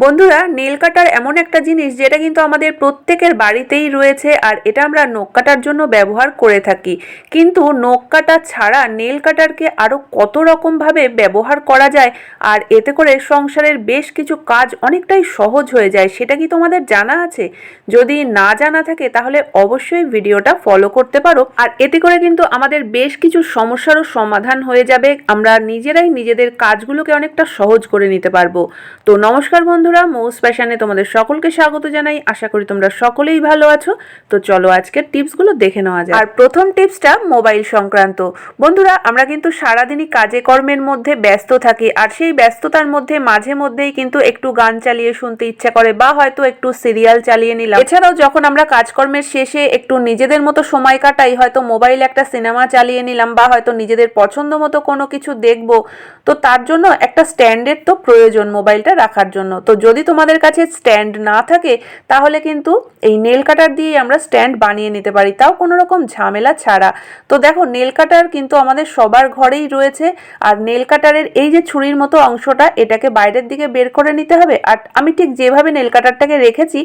বন্ধুরা, নেল কাটার এমন একটা জিনিস যেটা কিন্তু আমাদের প্রত্যেকের বাড়িতেই রয়েছে আর এটা আমরা নখ কাটার জন্য ব্যবহার করে থাকি। কিন্তু নখ কাটা ছাড়া নেল কাটারকে আরও কত রকমভাবে ব্যবহার করা যায় আর এতে করে সংসারের বেশ কিছু কাজ অনেকটাই সহজ হয়ে যায় সেটা কি তোমাদের জানা আছে? যদি না জানা থাকে তাহলে অবশ্যই ভিডিওটা ফলো করতে পারো আর এতে করে কিন্তু আমাদের বেশ কিছু সমস্যারও সমাধান হয়ে যাবে। আমরা নিজেরাই নিজেদের কাজগুলোকে অনেকটা সহজ করে নিতে পারব। তো নমস্কার বন্ধুরা মৌস প্যাশনে তোমাদের সকলকে স্বাগত জানাই। আশা করি তোমরা সকলেই ভালো আছো। তো চলো আজকের টিপসগুলো দেখে নেওয়া যায় আর প্রথম টিপসটা, মোবাইল সংক্রান্ত। বন্ধুরা, আমরা কিন্তু সারাদিনই কাজে কর্মের মধ্যে ব্যস্ত থাকি, আর সেই ব্যস্ততার মধ্যে মাঝে মধ্যেই কিন্তু একটু গান চালিয়ে শুনতে ইচ্ছা করে, বা হয়তো একটু সিরিয়াল চালিয়ে নিলাম। এছাড়াও যখন আমরা কাজকর্মের শেষে একটু নিজেদের মতো সময় কাটাই, হয়তো মোবাইল একটা সিনেমা চালিয়ে নিলাম, বা হয়তো নিজেদের পছন্দ মতো কোনো কিছু দেখব, তো তার জন্য একটা স্ট্যান্ডের তো প্রয়োজন মোবাইলটা রাখার জন্য। তো যদি তোমাদের কাছে স্ট্যান্ড না থাকে, তাহলে কিন্তু এই নেল কাটার দিয়ে আমরা স্ট্যান্ড বানিয়ে নিতে পারি। তাও কোনো রকম ঝামেলা ছাড়া। তো দেখো নেল কাটার কিন্তু আমাদের সবার ঘরেই রয়েছে। আর নেল কাটারের এই যে ছুরির মতো অংশটা, এটাকে বাইরের দিকে বের করে নিতে হবে। আর আমি ঠিক যেভাবে নেল কাটারটাকে রেখেছি,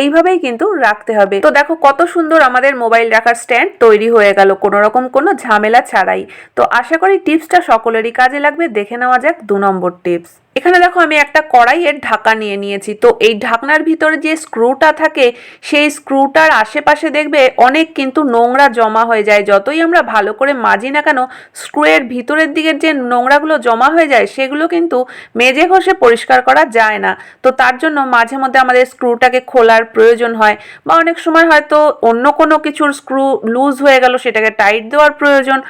এইভাবেই কিন্তু রাখতে হবে। তো দেখো, কত সুন্দর আমাদের মোবাইল রাখার স্ট্যান্ড তৈরি হয়ে গেল। কোনো রকম কোনো ঝামেলা ছাড়াই। তো আশা করি টিপসটা সকলেরই কাজে লাগবে। দেখে নেওয়া যাক দু নম্বর টিপস। এখানে দেখো আমি একটা কড়াইয়ের ঢাকা নিয়ে নিয়েছি। তো এই ঢাকনার ভিতরে যে স্ক্রুটা থাকে, সেই স্ক্রুটার আশেপাশে দেখবে অনেক কিন্তু নোংরা জমা হয়ে যায়। যতই আমরা ভালো করে মাজি না কেন, স্ক্রুয়ের ভিতরের দিকের যে নোংরাগুলো জমা হয়ে যায়, সেগুলো কিন্তু মেজে ঘষে পরিষ্কার করা যায় না। তো তার জন্য মাঝে মধ্যে আমাদের স্ক্রুটাকে খোলার প্রয়োজন হয় বা অনেক সময় হয়তো অন্য কোনো কিছুর স্ক্রু লুজ হয়ে গেল, সেটাকে টাইট দেওয়ার প্রয়োজন।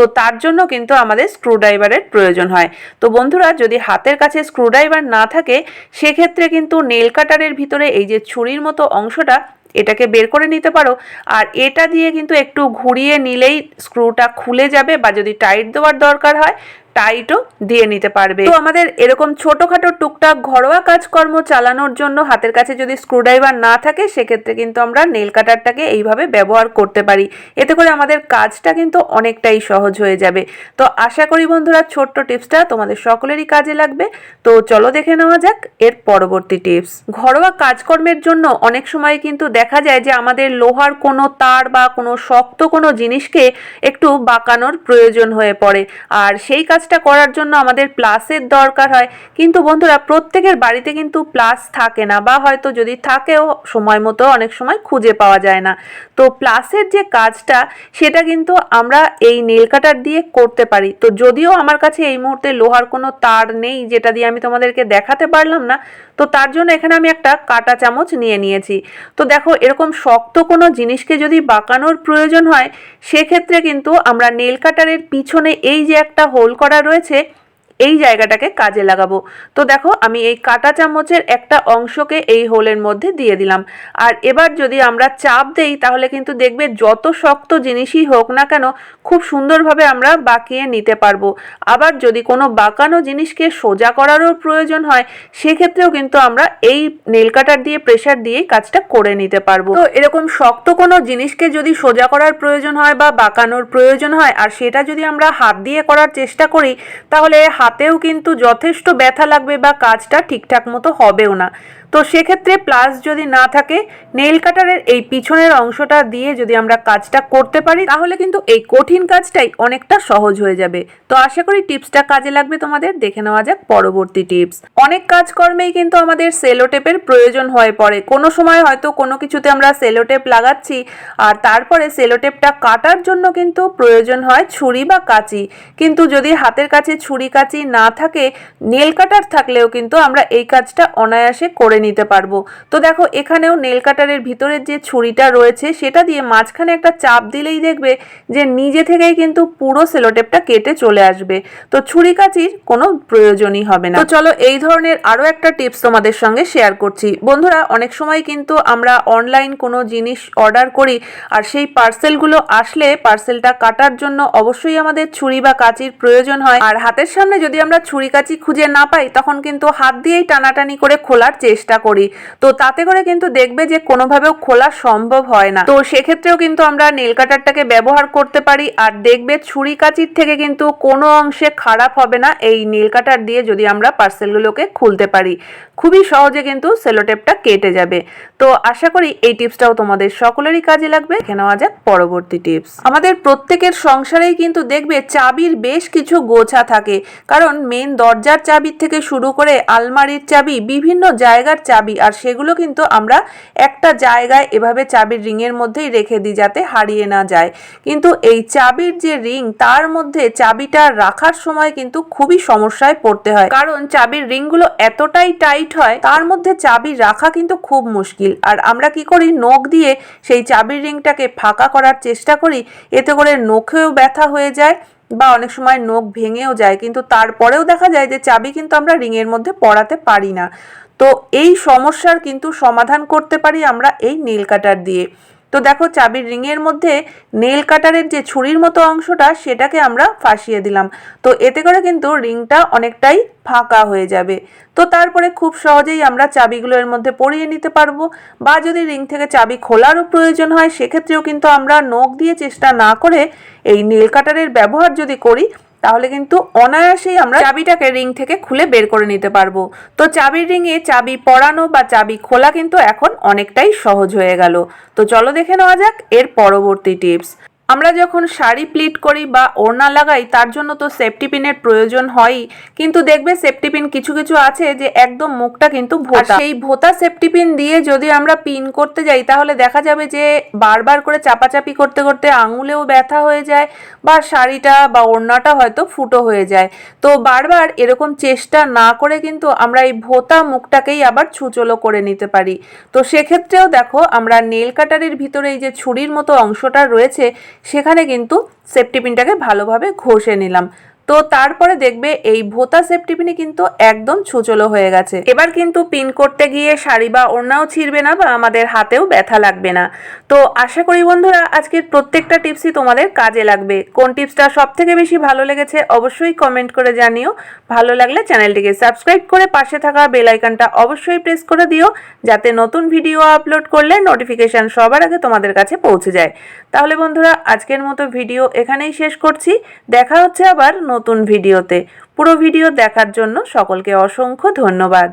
তো তার জন্য কিন্তু আমাদের স্ক্রুড্রাইভারের প্রয়োজন হয়। তো বন্ধুরা, যদি হাতের কাছে স্ক্রুড্রাইভার না থাকে, সেক্ষেত্রে কিন্তু নেল কাটারের ভিতরে এই যে ছুরির মতো অংশটা, এটাকে বের করে নিতে পারো। আর এটা দিয়ে কিন্তু একটু ঘুরিয়ে নিলেই স্ক্রুটা খুলে যাবে বা যদি টাইট দেওয়ার দরকার হয় টাইটও দিয়ে নিতে পারবে। তো আমাদের এরকম ছোটোখাটো টুকটাক ঘরোয়া কাজকর্ম চালানোর জন্য হাতের কাছে যদি স্ক্রুড্রাইভার না থাকে, সেক্ষেত্রে কিন্তু আমরা নেল কাটারটাকে এইভাবে ব্যবহার করতে পারি। এতে করে আমাদের কাজটা কিন্তু অনেকটাই সহজ হয়ে যাবে। তো আশা করি বন্ধুরা, ছোট্ট টিপসটা তোমাদের সকলেরই কাজে লাগবে। তো চলো দেখে নেওয়া যাক এর পরবর্তী টিপস। ঘরোয়া কাজকর্মের জন্য অনেক সময় কিন্তু দেখা যায় যে আমাদের লোহার কোনো তার বা কোনো শক্ত কোনো জিনিসকে একটু বাঁকানোর প্রয়োজন হয়ে পড়ে। আর সেই কাজটা করার জন্য আমাদের প্লাসের দরকার হয়। কিন্তু বন্ধুরা, প্রত্যেকের বাড়িতে কিন্তু প্লাস থাকে না বা হয়তো যদি থাকেও সময় মতো অনেক সময় খুঁজে পাওয়া যায় না। তো প্লাসের যে কাজটা, সেটা কিন্তু আমরা এই নেল কাটার দিয়ে করতে পারি। তো যদিও আমার কাছে এই মুহূর্তে লোহার কোনো তার নেই, যেটা দিয়ে আমি তোমাদেরকে দেখাতে পারলাম না, তো তার জন্য এখানে আমি একটা কাটা চামচ নিয়ে নিয়েছি। তো দেখো, এরকম শক্ত কোনো জিনিসকে যদি বাঁকানোর প্রয়োজন হয়, সেক্ষেত্রে কিন্তু আমরা নেল কাটারের পিছনে এই যে একটা হোল করা রয়েছে এই জায়গাটাকে কাজে লাগাবো। তো দেখো, আমি এই কাটা চামচের একটা অংশকে এই হোলের মধ্যে দিয়ে দিলাম। আর এবার যদি আমরা চাপ দেই, তাহলে কিন্তু দেখবে যত শক্ত জিনিসই হোক না কেন, খুব সুন্দরভাবে আমরা বাঁকিয়ে নিতে পারব। আবার যদি কোনো বাঁকানো জিনিসকে সোজা করারও প্রয়োজন হয়, সেক্ষেত্রেও কিন্তু আমরা এই নেল কাটার দিয়ে প্রেশার দিয়েই কাজটা করে নিতে পারব। তো এরকম শক্ত কোনো জিনিসকে যদি সোজা করার প্রয়োজন হয় বা বাঁকানোর প্রয়োজন হয়, আর সেটা যদি আমরা হাত দিয়ে করার চেষ্টা করি, তাহলে হাতেও কিন্তু যথেষ্ট ব্যথা লাগবে বা কাজটা ঠিকঠাক মতো হবেও না। তো সেক্ষেত্রে প্লাস যদি না থাকে নেল কাটারের এই পিছনের অংশটা দিয়ে যদি আমরা কাজটা করতে পারি, তাহলে কিন্তু এই কঠিন কাজটাই অনেকটা সহজ হয়ে যাবে। তো আশা করি টিপসটা কাজে লাগবে তোমাদের। দেখে নেওয়া যাক পরবর্তী টিপস। অনেক কাজকর্মেই কিন্তু আমাদের সেলোটেপের প্রয়োজন হয়ে পড়ে। কোনো সময় হয়তো কোনো কিছুতে আমরা সেলোটেপ লাগাচ্ছি, আর তারপরে সেলোটেপটা কাটার জন্য কিন্তু প্রয়োজন হয় ছুরি বা কাঁচি। কিন্তু যদি হাতের কাছে ছুরি কাঁচি না থাকে, নেল কাটার থাকলেও কিন্তু আমরা এই কাজটা অনায়াসে করে নিতে পারব। তো দেখো, এখানেও নেল কাটারের ভিতরের যে ছুরিটা রয়েছে, সেটা দিয়ে মাঝখানে একটা চাপ দিলেই দেখবে যে নিজে থেকেই কিন্তু পুরো সেলোটেপটা কেটে চলে আসবে। তো ছুরি কাচির কোনো প্রয়োজনই হবে না। তো চলো, এই ধরনের আরও একটা টিপস তোমাদের সঙ্গে শেয়ার করছি। বন্ধুরা, অনেক সময় কিন্তু আমরা অনলাইন কোনো জিনিস অর্ডার করি আর সেই পার্সেলগুলো আসলে পার্সেলটা কাটার জন্য অবশ্যই আমাদের ছুরি বা কাচির প্রয়োজন হয়। আর হাতের সামনে যদি যদি আমরা ছুরি কাচি খুঁজে না পাই, তখন কিন্তু হাত দিয়েই টানাটানি করে খোলার চেষ্টা করি। তো তাতে করে কিন্তু দেখবে যে কোনোভাবেও খোলা সম্ভব হয় না। তো সেক্ষেত্রেও কিন্তু আমরা নীল কাটারটাকে ব্যবহার করতে পারি আর দেখবে ছুরি কাচির থেকে কিন্তু কোনো অংশে খারাপ হবে না এই নীল কাটার দিয়ে যদি আমরা পার্সেলগুলোকে খুলতে পারি। খুবই সহজে কিন্তু সেলোটেপটা কেটে যাবে। তো আশা করি এই টিপসটাও তোমাদের সকলেরই কাজে লাগবে। দেখে নেওয়া যাক পরবর্তী টিপস। আমাদের প্রত্যেকের সংসারেই কিন্তু দেখবে চাবির বেশ কিছু গোছা থাকে। কারণ মেন দরজার চাবির থেকে শুরু করে আলমারির চাবি, বিভিন্ন জায়গার চাবি, আর সেগুলো কিন্তু আমরা একটা জায়গায় এভাবে চাবির রিংয়ের মধ্যেই রেখে দিই যাতে হারিয়ে না যায়। কিন্তু এই চাবির যে রিং, তার মধ্যে চাবিটা রাখার সময় কিন্তু খুবই সমস্যায় পড়তে হয়। কারণ চাবির রিংগুলো এতটাই টাইট হয়, তার মধ্যে চাবি রাখা কিন্তু খুব মুশকিল। আর আমরা কি করি, নখ দিয়ে সেই চাবির রিংটাকে ফাঁকা করার চেষ্টা করি, এতে করে নখেও ব্যথা হয়ে যায় বা অনেক সময় নখ ভেঙেও যায়, কিন্তু তারপরেও দেখা যায় যে চাবি কিন্তু আমরা রিংয়ের মধ্যে পড়াতে পারি না। তো এই সমস্যার কিন্তু সমাধান করতে পারি আমরা এই নীল কাটার দিয়ে। তো দেখো চাবির রিংয়ের মধ্যে নেল কাটারের যে ছুরির মতো অংশটা সেটাকে আমরা ফাঁসিয়ে দিলাম। তো এতে করে কিন্তু রিংটা অনেকটাই ফাঁকা হয়ে যাবে। তো তারপরে খুব সহজেই আমরা চাবিগুলো এর মধ্যে পরিয়ে নিতে পারব বা যদি রিং থেকে চাবি খোলারও প্রয়োজন হয়, সেক্ষেত্রেও কিন্তু আমরা নখ দিয়ে চেষ্টা না করে এই নীল কাটারের ব্যবহার যদি করি তাহলে কিন্তু অনায়াসেই আমরা চাবিটাকে রিং থেকে খুলে বের করে নিতে পারব। তো চাবির রিংয়ে চাবি পরানো বা চাবি খোলা কিন্তু এখন অনেকটাই সহজ হয়ে গেল। তো চলো দেখে নেওয়া যাক এর পরবর্তী টিপস। আমরা যখন শাড়ি প্লিট করি বা ওড়না লাগাই, তার জন্য তো সেফটি পিনের প্রয়োজন হয়ই। কিন্তু দেখবে সেফটি পিন কিছু কিছু আছে যে একদম মুখটা কিন্তু ভোতা। সেই ভোতা সেফটি পিন দিয়ে যদি আমরা পিন করতে যাই, তাহলে দেখা যাবে যে বারবার করে চাপাচাপি করতে করতে আঙুলেও ব্যথা হয়ে যায় বা শাড়িটা বা ওড়নাটা হয়তো ফুটো হয়ে যায়। তো বারবার এরকম চেষ্টা না করে কিন্তু আমরা এই ভোতা মুখটাকেই আবার ছুচলো করে নিতে পারি। তো সেক্ষেত্রেও দেখো, আমরা নেল কাটারের ভিতরে এই যে ছুরির মতো অংশটা রয়েছে সেখানে কিন্তু সেফটি পিনটাকে ভালোভাবে ঘষে নিলাম। তো তারপরে দেখবে এই ভোতা সেফটি পিনে কিন্তু একদম ছুচলো হয়ে গেছে। এবার কিন্তু পিন করতে গিয়ে শাড়ি বা ওড়নাও ছিঁড়বে না বা আমাদের হাতেও ব্যথা লাগবে না। তো আশা করি বন্ধুরা, আজকের প্রত্যেকটা টিপসই তোমাদের কাজে লাগবে। কোন টিপসটা সব থেকে বেশি ভালো লেগেছে অবশ্যই কমেন্ট করে জানিও। ভালো লাগলে চ্যানেলটিকে সাবস্ক্রাইব করে পাশে থাকা বেল আইকনটা অবশ্যই প্রেস করে দিও, যাতে নতুন ভিডিও আপলোড করলে নোটিফিকেশান সবার আগে তোমাদের কাছে পৌঁছে যায়। তাহলে বন্ধুরা, আজকের মতো ভিডিও এখানেই শেষ করছি। দেখা হচ্ছে আবার নতুন ভিডিওতে। পুরো ভিডিও দেখার জন্য সকলকে অসংখ্য ধন্যবাদ।